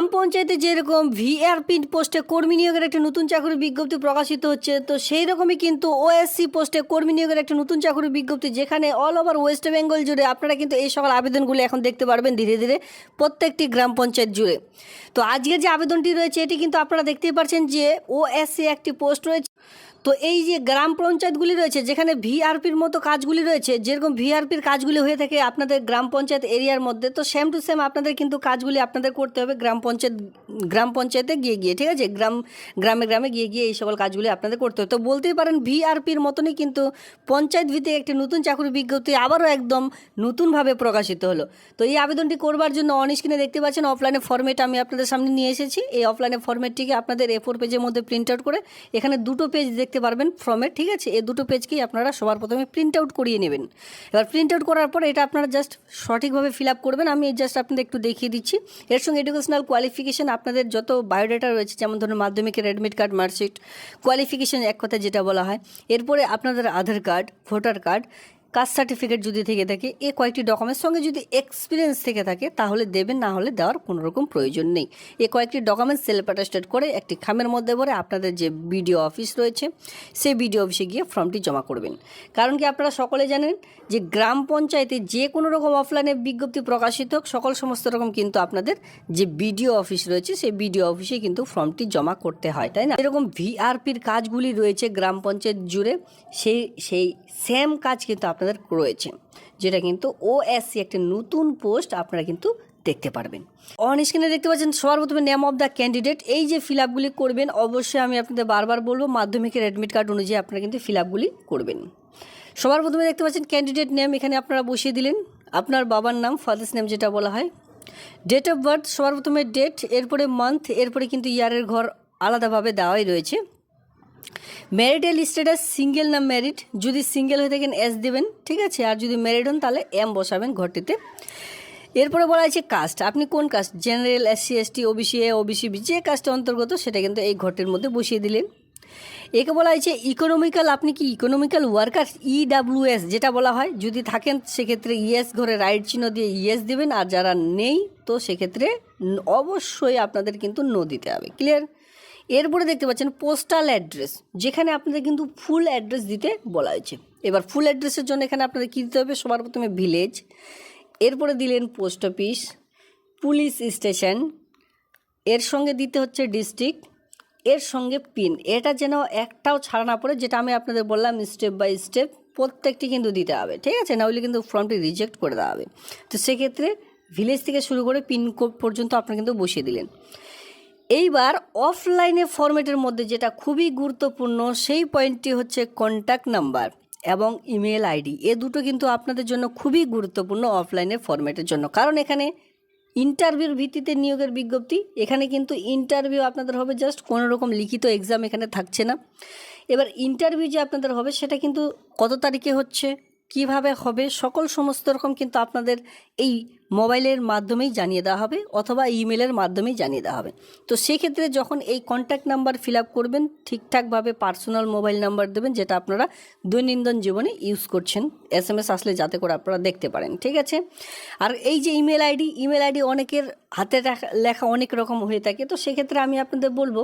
গ্রাম পঞ্চায়েতে যেরকম ভিআরপি পোস্টে কর্মী নিয়োগের একটা নতুন চাকরির বিজ্ঞপ্তি প্রকাশিত হচ্ছে, তো সেই রকমই কিন্তু ওএসসি পোস্টে কর্মী নিয়োগের একটা নতুন চাকরির বিজ্ঞপ্তি, যেখানে অল ওভার ওয়েস্ট বেঙ্গল জুড়ে আপনারা কিন্তু এই সকল আবেদনগুলি এখন দেখতে পারবেন ধীরে ধীরে প্রত্যেকটি গ্রাম পঞ্চায়েত জুড়ে। তো আজকের যে আবেদনটি রয়েছে, এটি কিন্তু আপনারা দেখতেই পাচ্ছেন যে ওএসসি একটি পোস্ট রয়েছে। তো এই যে গ্রাম পঞ্চায়েতগুলি রয়েছে, যেখানে ভিআরপির মতো কাজগুলি রয়েছে, যেরকম ভিআরপির কাজগুলি হয়ে থাকে আপনাদের গ্রাম পঞ্চায়েত এরিয়ার মধ্যে, তো সেম টু সেম আপনাদের কিন্তু কাজগুলি আপনাদের করতে হবে গ্রাম পঞ্চায়েত গ্রাম পঞ্চায়েতে গিয়ে গিয়ে, ঠিক আছে? গ্রাম, গ্রামে গ্রামে গিয়ে গিয়ে এই সকল কাজগুলি আপনাদের করতে হবে। তো বলতেই পারেন ভিআরপির মতনই কিন্তু পঞ্চায়েত ভিত্তিক একটি নতুন চাকরি বিজ্ঞপ্তি আবারও একদম নতুনভাবে প্রকাশিত হলো। তো এই আবেদনটি করবার জন্য অন স্ক্রিনে দেখতে পাচ্ছেন অফলাইনে ফর্মেট আমি আপনাদের সামনে নিয়ে এসেছি। এই অফলাইনে ফর্মেটটিকে আপনাদের এ ফোর পেজের মধ্যে প্রিন্ট আউট করে এখানে দুটো পেজ দেখতে পারবেন ফর্মেট ঠিক আছে? এই দুটো পেজকেই আপনারা সবার প্রথমে প্রিন্ট আউট করিয়ে নেবেন। এবার প্রিন্ট আউট করার পর এটা আপনারা জাস্ট সঠিকভাবে ফিল আপ করবেন। আমি জাস্ট আপনাদের একটু দেখিয়ে দিচ্ছি। এর সঙ্গে এডুকেশনাল কোয়ালিফিকেশন আপনাদের যত বায়োডাটা রয়েছে, যেমন ধরুন মাধ্যমিকের অ্যাডমিট কার্ড মার্কশিট কোয়ালিফিকেশান এক কথা যেটা বলা হয়, এরপরে আপনাদের Aadhaar card voter card caste certificate যদি থেকে থাকে এই কয়েকটি ডকুমেন্টস সঙ্গে যদি এক্সপিরিয়েন্স থেকে থাকে, তাহলে দেবেন, না হলে দেওয়ার কোনো রকম প্রয়োজন নেই। এ কয়েকটি ডকুমেন্টস সেলফ অ্যাটাস্টেড করে একটি খামের মধ্যে ভরে আপনাদের যে বিডিও অফিস রয়েছে, সেই বিডিও অফিসে গিয়ে ফর্মটি জমা করবেন। কারণ কি আপনারা সকলে জানেন যে গ্রাম পঞ্চায়েতে যে কোনো রকম অফলাইনে বিজ্ঞপ্তি প্রকাশিত হোক, সকল সমস্ত রকম কিন্তু আপনাদের যে বিডিও অফিস রয়েছে, সেই বিডিও অফিসে কিন্তু ফর্মটি জমা করতে হয়, তাই না? এরকম ভিআরপির কাজগুলি রয়েছে গ্রাম পঞ্চায়েত জুড়ে, সেই সেই সেম কাজ কিন্তু আপনাদের রয়েছে, যেটা কিন্তু ওএসসি একটা নতুন পোস্ট আপনারা কিন্তু দেখতে পারবেন। অন স্ক্রিনে দেখতে পাচ্ছেন সবার প্রথমে নেম অফ দ্য ক্যান্ডিডেট এই যে ফিল আপগুলি করবেন, অবশ্যই আমি আপনাদের বারবার বলব, মাধ্যমিকের অ্যাডমিট কার্ড অনুযায়ী আপনারা কিন্তু ফিল আপগুলি করবেন। সবার প্রথমে দেখতে পাচ্ছেন ক্যান্ডিডেট নেম এখানে আপনারা বসিয়ে দিলেন। আপনার বাবার নাম ফাদার্স নেম যেটা বলা হয়। ডেট অফ বার্থ সবার প্রথমে ডেট এরপরে মান্থ এরপরে কিন্তু ইয়ারের ঘর আলাদাভাবে দেওয়াই রয়েছে। ম্যারিটাল স্ট্যাটাস সিঙ্গেল না ম্যারিড যদি সিঙ্গেল হয়ে থাকেন এস দেবেন, ঠিক আছে? আর যদি ম্যারিড হন, তাহলে এম বসাবেন ঘরটিতে। এরপরে বলা হয়েছে কাস্ট আপনি কোন caste general SC ST OBC A OBC B যে কাস্টের অন্তর্গত, সেটা কিন্তু এই ঘরটির মধ্যে বসিয়ে দিলেন। একে বলা হয়েছে ইকোনমিক্যাল আপনি কি ইকোনমিক্যাল ওয়ার্কার ইডাব্লিউএস যেটা বলা হয়। যদি থাকেন, সেক্ষেত্রে ইএস ঘরে রাইট চিহ্ন দিয়ে ইএস দেবেন। আর যারা নেই, তো সেক্ষেত্রে অবশ্যই আপনাদের কিন্তু নো দিতে হবে। ক্লিয়ার এরপরে দেখতে পাচ্ছেন পোস্টাল অ্যাড্রেস যেখানে আপনাদের কিন্তু ফুল অ্যাড্রেস দিতে বলা হয়েছে। এবার ফুল অ্যাড্রেসের জন্য এখানে আপনাদের কী দিতে হবে? সবার প্রথমে ভিলেজ এরপরে দিলেন পোস্ট অফিস পুলিশ স্টেশনের সঙ্গে দিতে হচ্ছে ডিস্ট্রিক্ট এর সঙ্গে পিন এটা যেন একটাও ছাড়া না পড়ে, যেটা আমি আপনাদের বললাম স্টেপ বাই স্টেপ প্রত্যেকটি কিন্তু দিতে হবে, ঠিক আছে? না হলে কিন্তু ফর্মটি রিজেক্ট করে দেওয়া হবে। তো সেক্ষেত্রে ভিলেজ থেকে শুরু করে পিন কোড পর্যন্ত আপনারা কিন্তু বসিয়ে দিলেন। এইবার অফলাইনে ফরম্যাটের মধ্যে যেটা খুবই গুরুত্বপূর্ণ, সেই পয়েন্টটি হচ্ছে কন্ট্যাক্ট নাম্বার এবং ইমেল আইডি এ দুটো কিন্তু আপনাদের জন্য খুবই গুরুত্বপূর্ণ অফলাইনে ফরম্যাটের জন্য। কারণ এখানে ইন্টারভিউর ভিত্তিতে নিয়োগের বিজ্ঞপ্তি, এখানে কিন্তু ইন্টারভিউ আপনাদের হবে জাস্ট কোনো রকম লিখিত এক্সাম এখানে থাকছে না। এবার ইন্টারভিউ যে আপনাদের হবে, সেটা কিন্তু কত তারিখে হচ্ছে, কীভাবে হবে, সকল সমস্ত রকম কিন্তু আপনাদের এই মোবাইলের মাধ্যমেই জানিয়ে দেওয়া হবে অথবা ইমেলের মাধ্যমেই জানিয়ে দেওয়া হবে। তো সেক্ষেত্রে যখন এই কন্ট্যাক্ট নাম্বার ফিল আপ করবেন, ঠিকঠাকভাবে পার্সোনাল মোবাইল নাম্বার দেবেন, যেটা আপনারা দৈনন্দিন জীবনে ইউজ করছেন। এস এম এস আসলে যাতে করে আপনারা দেখতে পারেন, ঠিক আছে? আর এই যে ইমেল আইডি ইমেল আইডি অনেকের হাতে লেখা অনেক রকম হয়ে থাকে। তো সেক্ষেত্রে আমি আপনাদের বলব,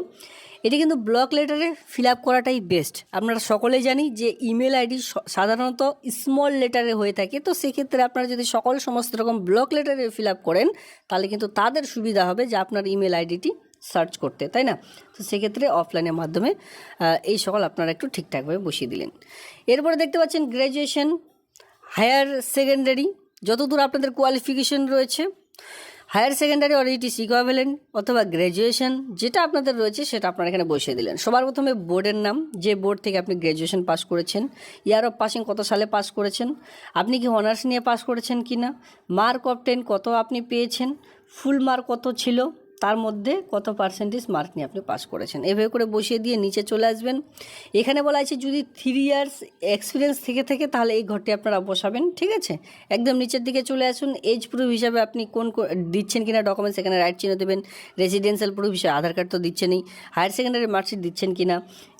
এটি কিন্তু ব্লক লেটারে ফিল আপ করাটাই বেস্ট আপনারা সকলে জানি যে ইমেল আইডি সাধারণত স্মল লেটারে হয়ে থাকে। তো সেক্ষেত্রে আপনারা যদি সকল সমস্ত রকম ব্লক লেটারে ফিল আপ করেন, তাহলে কিন্তু তাদের সুবিধা হবে যে আপনার ইমেল আইডিটি সার্চ করতে, তাই না? তো সেক্ষেত্রে অফলাইনের মাধ্যমে এই সকল আপনারা একটু ঠিকঠাকভাবে বসিয়ে দিলেন। এরপরে দেখতে পাচ্ছেন গ্র্যাজুয়েশন হায়ার সেকেন্ডারি যতদূর আপনাদের কোয়ালিফিকেশন রয়েছে হায়ার সেকেন্ডারি ইস ইকুইভ্যালেন্ট অথবা গ্র্যাজুয়েশন যেটা আপনাদের রয়েছে সেটা আপনারা এখানে বসিয়ে দিলেন। সবার প্রথমে বোর্ডের নাম, যে বোর্ড থেকে আপনি গ্র্যাজুয়েশন পাস করেছেন, ইয়ার অফ পাসিং কত সালে পাস করেছেন, আপনি কি অনার্স নিয়ে পাস করেছেন কি না মার্ক অফ টেন কত আপনি পেয়েছেন, ফুল মার্ক কত ছিল তার মধ্যে কত পার্সেন্টেজ মার্ক নিয়ে আপনি পাস করেছেন? এভাবে করে বসিয়ে দিয়ে নিচে চলে আসবেন। এখানে বলা আছে যদি থ্রি ইয়ার্স এক্সপিরিয়েন্স থেকে থেকে তাহলে এই ঘরটি আপনারা বসাবেন, ঠিক আছে? একদম নিচের দিকে চলে আসুন। এজ প্রুফ হিসাবে আপনি কোন দিচ্ছেন কিনা ডকুমেন্টস এখানে রাইট চিহ্ন দেবেন। রেসিডেন্সিয়াল প্রুফ হিসাবে আধার কার্ড তো দিচ্ছেনই। হায়ার সেকেন্ডারি মার্কশিট দিচ্ছেন কিনা?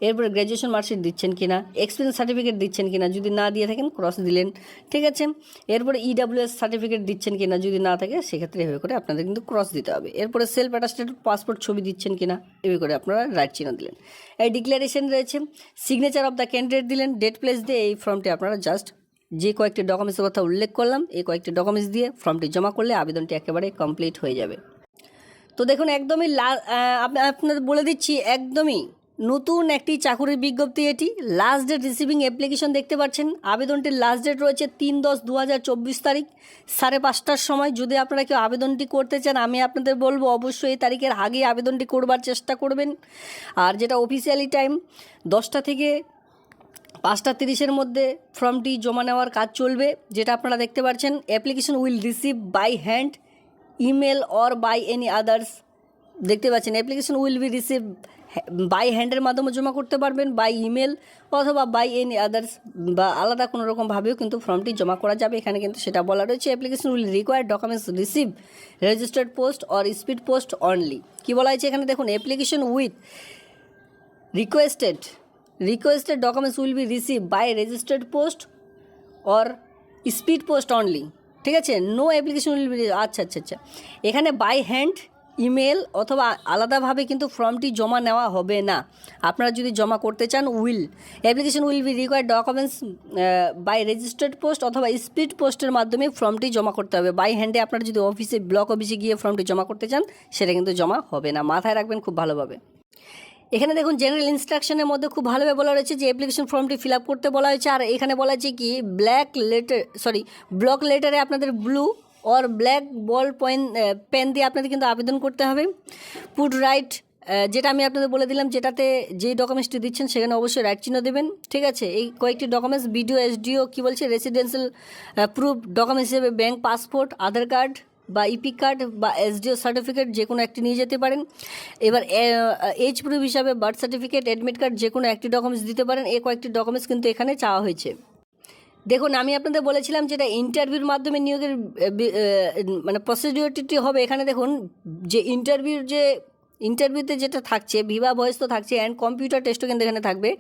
এরপরে গ্র্যাজুয়েশন মার্কশিট দিচ্ছেন কিনা? এক্সপিরিয়েন্স সার্টিফিকেট দিচ্ছেন কিনা? যদি না দিয়ে থাকেন ক্রস দিলেন, ঠিক আছে? এরপরে ইডাব্লিউএস সার্টিফিকেট দিচ্ছেন কিনা? যদি না থাকে, সেক্ষেত্রে এভাবে করে আপনাদের কিন্তু ক্রস দিতে হবে। এরপরে সেলফ সেলফ অ্যাটাস্টেড পাসপোর্ট ছবি দিচ্ছেন কিনা এভাবে করে আপনারা রাইট চিহ্ন দিলেন। এই ডিক্লারেশন রয়েছে সিগনেচার অফ দ্য ক্যান্ডিডেট দিলেন ডেট প্লেস দিয়ে এই ফর্মটি আপনারা জাস্ট যে কয়েকটি ডকুমেন্টসের কথা উল্লেখ করলাম, এই কয়েকটি ডকুমেন্টস দিয়ে ফর্মটি জমা করলে আবেদনটি একেবারে কমপ্লিট হয়ে যাবে। তো দেখুন, একদমই লা আপনাদের বলে দিচ্ছি, একদমই নতুন একটি চাকুরির বিজ্ঞপ্তি এটি। লাস্ট ডেট রিসিভিং অ্যাপ্লিকেশন দেখতে পাচ্ছেন। আবেদনটির লাস্ট ডেট রয়েছে তিন দশ দু হাজার চব্বিশ তারিখ, সাড়ে পাঁচটার সময়। যদি আপনারা কেউ আবেদনটি করতে চান, আমি আপনাদের বলব, অবশ্যই এই তারিখের আগেই আবেদনটি করবার চেষ্টা করবেন। আর যেটা অফিসিয়ালি টাইম দশটা থেকে পাঁচটা তিরিশের মধ্যে ফর্মটি জমা নেওয়ার কাজ চলবে। যেটা আপনারা দেখতে পাচ্ছেন application will receive by hand email or by any others দেখতে পাচ্ছেন application will be receive by হ্যান্ডের মাধ্যমে জমা করতে পারবেন বাই ইমেল অথবা বাই এনি আদার্স বা আলাদা কোনো রকমভাবেও কিন্তু ফর্মটি জমা করা যাবে। এখানে কিন্তু সেটা বলা রয়েছে application will require documents receive registered post or speed post only কী বলা হয়েছে এখানে? দেখুন application with requested requested documents will be receive by registered post or speed post only ঠিক আছে? নো অ্যাপ্লিকেশন উইল বি আচ্ছা আচ্ছা আচ্ছা। এখানে বাই হ্যান্ড ইমেল অথবা আলাদাভাবে কিন্তু ফর্মটি জমা নেওয়া হবে না। আপনারা যদি জমা করতে চান, will. Application will be require documents by registered post অথবা স্পিড পোস্টের মাধ্যমে ফর্মটি জমা করতে হবে। বাই হ্যান্ডে আপনারা যদি অফিসে, ব্লক অফিসে গিয়ে ফর্মটি জমা করতে চান, সেটা কিন্তু জমা হবে না। মাথায় রাখবেন খুব ভালোভাবে। এখানে দেখুন জেনারেল ইনস্ট্রাকশনের মধ্যে খুব ভালোভাবে বলা রয়েছে যে অ্যাপ্লিকেশন ফর্মটি ফিল আপ করতে বলা হয়েছে। আর এখানে বলা হয়েছে কি ব্ল্যাক লেটার সরি ব্লক লেটারে আপনাদের blue or black ball point pen দিয়ে আপনাদের কিন্তু আবেদন করতে হবে। পুট রাইট যেটা আমি আপনাদের বলে দিলাম, যেটাতে যেই ডকুমেন্টসটি দিচ্ছেন, সেখানে অবশ্যই রাইট চিহ্ন দেবেন, ঠিক আছে? এই কয়েকটি ডকুমেন্টস বিডিও এসডিও কী বলছে? রেসিডেন্সিয়াল প্রুফ ডকুমেন্টস হিসেবে ব্যাঙ্ক পাসপোর্ট আধার কার্ড বা ইপি কার্ড বা এসডিও সার্টিফিকেট যে কোনো একটি নিয়ে যেতে পারেন। এবার এজ প্রুফ হিসাবে বার্থ সার্টিফিকেট অ্যাডমিট কার্ড যে কোনো একটি ডকুমেন্টস দিতে পারেন। এই কয়েকটি ডকুমেন্টস কিন্তু এখানে চাওয়া হয়েছে। দেখুন, আমি আপনাদের বলেছিলাম যেটা ইন্টারভিউর মাধ্যমে নিয়োগের মানে প্রসিডিওরটি হবে। এখানে দেখুন, যে ইন্টারভিউর যে ইন্টারভিউতে যেটা থাকছে, ভিভা ভয়েস তো থাকছে অ্যান্ড কম্পিউটার টেস্টও কিন্তু এখানে থাকবে।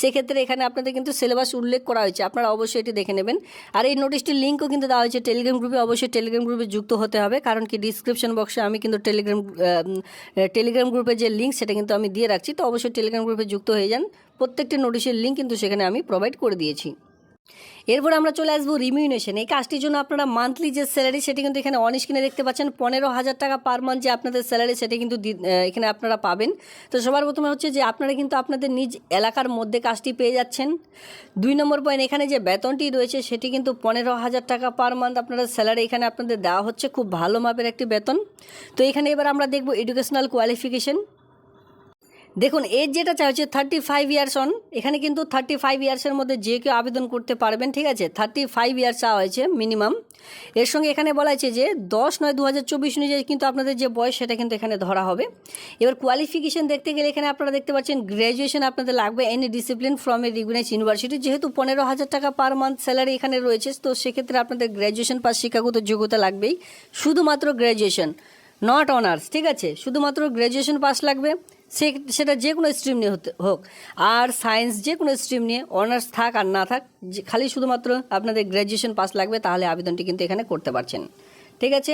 সেক্ষেত্রে এখানে আপনাদের কিন্তু সিলেবাস উল্লেখ করা হয়েছে। আপনারা অবশ্যই এটি দেখে নেবেন। আর এই নোটিশটির লিঙ্কও কিন্তু দেওয়া হয়েছে। টেলিগ্রাম গ্রুপে অবশ্যই টেলিগ্রাম গ্রুপে যুক্ত হতে হবে। কারণ কি ডিসক্রিপশন বক্সে আমি কিন্তু টেলিগ্রাম টেলিগ্রাম গ্রুপের যে লিঙ্ক সেটা কিন্তু আমি দিয়ে রাখছি। তো অবশ্যই টেলিগ্রাম গ্রুপে যুক্ত হয়ে যান। প্রত্যেকটি নোটিশের লিঙ্ক কিন্তু সেখানে আমি প্রোভাইড করে দিয়েছি। এরপর আমরা চলে আসব রিমিউনেশন এই কাজটির জন্য আপনারা মান্থলি যে স্যালারি সেটি কিন্তু এখানে অন স্ক্রিনে দেখতে পাচ্ছেন। পনেরো হাজার টাকা পার মান্থ যে আপনাদের স্যালারি সেটা কিন্তু এখানে আপনারা পাবেন। তো সবার প্রথমে হচ্ছে যে আপনারা কিন্তু আপনাদের নিজ এলাকার মধ্যে কাজটি পেয়ে যাচ্ছেন। দুই নম্বর পয়েন্ট এখানে যে বেতনটি রয়েছে, সেটি কিন্তু পনেরো হাজার টাকা পার মান্থ আপনারা স্যালারি এখানে আপনাদের দেওয়া হচ্ছে। খুব ভালো মাপের একটি বেতন। তো এখানে এবার আমরা দেখব এডুকেশনাল কোয়ালিফিকেশন দেখুন এজ যেটা চাইছে থার্টি ফাইভ ইয়ার্স অন এখানে কিন্তু থার্টি ফাইভ ইয়ার্সের মধ্যে যে কেউ আবেদন করতে পারবেন, ঠিক আছে? থার্টি ফাইভ ইয়ার্স চাওয়া হয়েছে মিনিমাম এর সঙ্গে এখানে বলা হয়েছে যে দশ নয় দু হাজার চব্বিশ অনুযায়ী কিন্তু আপনাদের যে বয়স, সেটা কিন্তু এখানে ধরা হবে। এবার কোয়ালিফিকেশন দেখতে গেলে এখানে আপনারা দেখতে পাচ্ছেন গ্র্যাজুয়েশন আপনাদের লাগবে any discipline from a recognise university যেহেতু পনেরো হাজার টাকা পার মান্থ স্যালারি এখানে রয়েছে, তো সেক্ষেত্রে আপনাদের গ্র্যাজুয়েশন পাস শিক্ষাগত যোগ্যতা লাগবেই। শুধুমাত্র গ্র্যাজুয়েশন নট অনার্স ঠিক আছে? শুধুমাত্র গ্র্যাজুয়েশন পাস লাগবে। সে সেটা যে কোনো স্ট্রিম নিয়ে হতে হোক। আর সায়েন্স যে কোনো স্ট্রিম নিয়ে অনার্স থাক আর না থাক খালি শুধুমাত্র আপনাদের গ্র্যাজুয়েশন পাস লাগবে, তাহলে আবেদনটি কিন্তু এখানে করতে পারছেন। ঠিক আছে?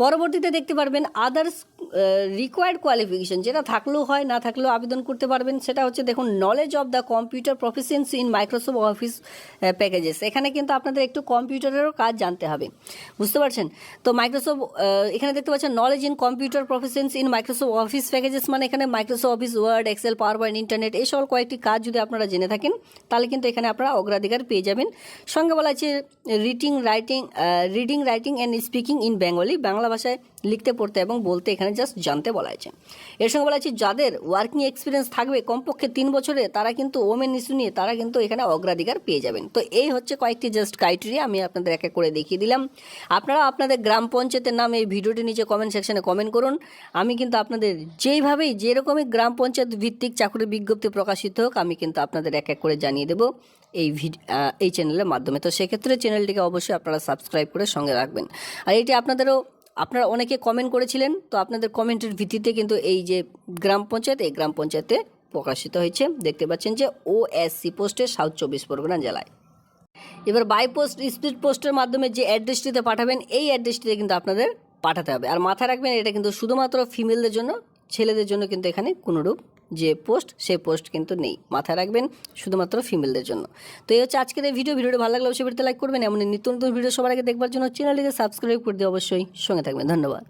পরবর্তীতে দেখতে পারবেন আদার্স রিকোয়ার্ড কোয়ালিফিকেশন যেটা থাকলেও হয়, না থাকলেও আবেদন করতে পারবেন। সেটা হচ্ছে দেখুন knowledge of the computer proficiency in Microsoft office packages এখানে কিন্তু আপনাদের একটু কম্পিউটারেরও কাজ জানতে হবে। বুঝতে পারছেন? তো মাইক্রোসফট এখানে দেখতে পাচ্ছেন knowledge in computer proficiency in Microsoft office packages মানে এখানে Microsoft office word excel PowerPoint internet এই কয়েকটি কাজ যদি আপনারা জেনে থাকেন, তাহলে কিন্তু এখানে আপনারা অগ্রাধিকার পেয়ে যাবেন। সঙ্গে বলা আছে reading writing reading writing and speaking in Bengali Bangla ভাষায় লিখতে, পড়তে এবং বলতে এখানে জাস্ট জানতে বলা হয়েছে। এর সঙ্গে বলা আছে যাদের ওয়ার্কিং এক্সপিরিয়েন্স থাকবে কমপক্ষে তিন বছরে, তারা কিন্তু ওমেন ইস্যু নিয়ে, তারা কিন্তু এখানে অগ্রাধিকার পেয়ে যাবেন। তো এই হচ্ছে কয়েকটি জাস্ট ক্রাইটেরিয়া আমি আপনাদের এক এক করে দেখিয়ে দিলাম। আপনারা আপনাদের গ্রাম পঞ্চায়েতের নাম এই ভিডিওটি নিচে কমেন্ট সেকশনে কমেন্ট করুন। আমি কিন্তু আপনাদের যেইভাবেই, যেরকমই গ্রাম পঞ্চায়েত ভিত্তিক চাকরির বিজ্ঞপ্তি প্রকাশিত হোক, আমি কিন্তু আপনাদের এক এক করে জানিয়ে দেবো এই এই চ্যানেলের মাধ্যমে। তো সেক্ষেত্রে চ্যানেলটিকে অবশ্যই আপনারা সাবস্ক্রাইব করে সঙ্গে রাখবেন। আর এটি আপনাদেরও আপনারা অনেকে কমেন্ট করেছিলেন, তো আপনাদের কমেন্টের ভিত্তিতে কিন্তু এই যে গ্রাম পঞ্চায়েত, এই গ্রাম পঞ্চায়েতে প্রকাশিত হয়েছে। দেখতে পাচ্ছেন যে ও এস সি পোস্টে সাউথ চব্বিশ পরগনা জেলায়। এবার বাই পোস্ট স্পিড পোস্টের মাধ্যমে যে অ্যাড্রেসটিতে পাঠাবেন, এই অ্যাড্রেসটিতে কিন্তু আপনাদের পাঠাতে হবে। আর মাথায় রাখবেন, এটা কিন্তু শুধুমাত্র ফিমেলদের জন্য, ছেলেদের জন্য কিন্তু এখানে কোনোরূপ যে পোস্ট, সে পোস্ট কিন্তু নেই। মাথায় রাখবেন শুধুমাত্র ফিমেলদের জন্য। তো এই হচ্ছে আজকের এই ভিডিও। ভিডিওটা ভালো লাগলে অবশ্যই ভিডিওতে লাইক করবেন। এমন নিত্য নতুন ভিডিও সবার আগে দেখবার জন্য চ্যানেলটিকে সাবস্ক্রাইব করে দিয়ে অবশ্যই সঙ্গে থাকবেন। ধন্যবাদ।